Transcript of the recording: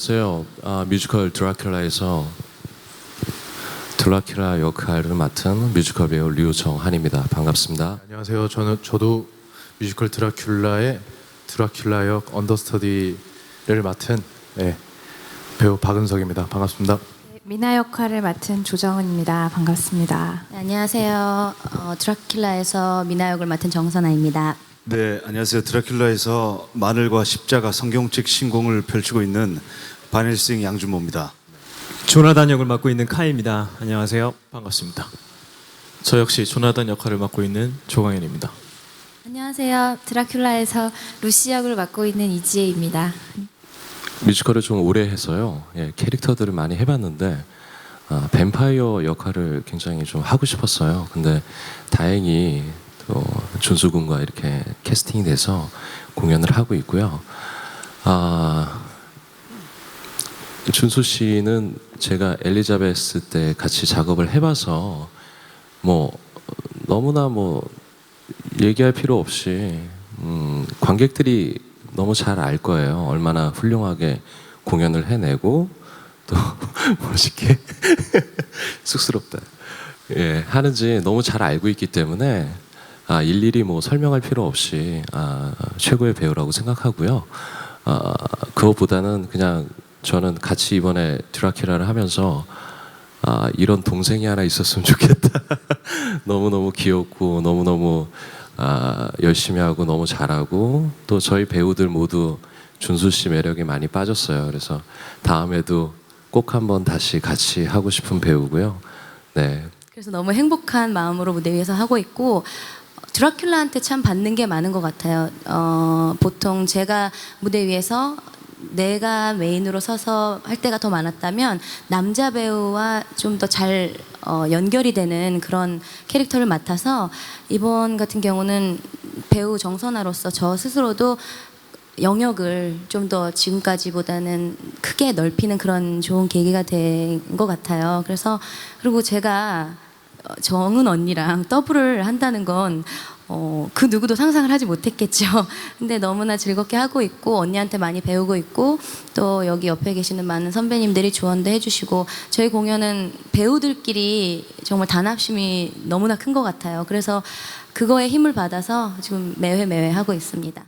안녕하세요. 아, 뮤지컬 드라큘라에서 드라큘라 역할을 맡은 뮤지컬 배우 류정한입니다. 반갑습니다. 안녕하세요. 저는 저도 뮤지컬 드라큘라의 드라큘라 역 언더스터디를 맡은 네, 배우 박은석입니다. 반갑습니다. 미나 역할을 맡은 조정은입니다. 반갑습니다. 네, 안녕하세요. 어, 드라큘라에서 미나 역을 맡은 정선아입니다. 네, 안녕하세요. 드라큘라에서 마늘과 십자가 성경책 신공을 펼치고 있는 바닐싱 양준모입니다. 조나단 역을 맡고 있는 카이입니다. 안녕하세요. 반갑습니다. 저 역시 조나단 역할을 맡고 있는 조광현입니다. 안녕하세요. 드라큘라에서 루시 역을 맡고 있는 이지혜입니다. 뮤지컬을 좀 오래 해서요. 예, 캐릭터들을 많이 해봤는데 아, 뱀파이어 역할을 굉장히 좀 하고 싶었어요. 근데 다행히 또 준수 군과 이렇게 캐스팅이 돼서 공연을 하고 있고요. 아, 준수 씨는 제가 엘리자베스 때 같이 작업을 해봐서 뭐 너무나 뭐 얘기할 필요 없이 음, 관객들이 너무 잘 알 거예요. 얼마나 훌륭하게 공연을 해내고 또 멋있게 쑥스럽다. 예, 하는지 너무 잘 알고 있기 때문에 아, 일일이 뭐 설명할 필요 없이 아, 최고의 배우라고 생각하고요. 아, 그것보다는 그냥 저는 같이 이번에 드라큘라를 하면서 아, 이런 동생이 하나 있었으면 좋겠다. 너무너무 귀엽고 너무너무 아, 열심히 하고 너무 잘하고 또 저희 배우들 모두 준수 씨 매력에 많이 빠졌어요. 그래서 다음에도 꼭 한번 다시 같이 하고 싶은 배우고요. 네. 그래서 너무 행복한 마음으로 무대 위에서 하고 있고 어, 드라큘라한테 참 받는 게 많은 것 같아요. 어, 보통 제가 무대 위에서 내가 메인으로 서서 할 때가 더 많았다면 남자 배우와 좀 더 잘 어, 연결이 되는 그런 캐릭터를 맡아서 이번 같은 경우는 배우 정선아로서 저 스스로도 영역을 좀 더 지금까지보다는 크게 넓히는 그런 좋은 계기가 된 것 같아요. 그래서 그리고 제가 어, 정은 언니랑 더블을 한다는 건 어, 그 누구도 상상을 하지 못했겠죠. 근데 너무나 즐겁게 하고 있고 언니한테 많이 배우고 있고 또 여기 옆에 계시는 많은 선배님들이 조언도 해주시고 저희 공연은 배우들끼리 정말 단합심이 너무나 큰 것 같아요. 그래서 그거에 힘을 받아서 지금 매회 매회 하고 있습니다.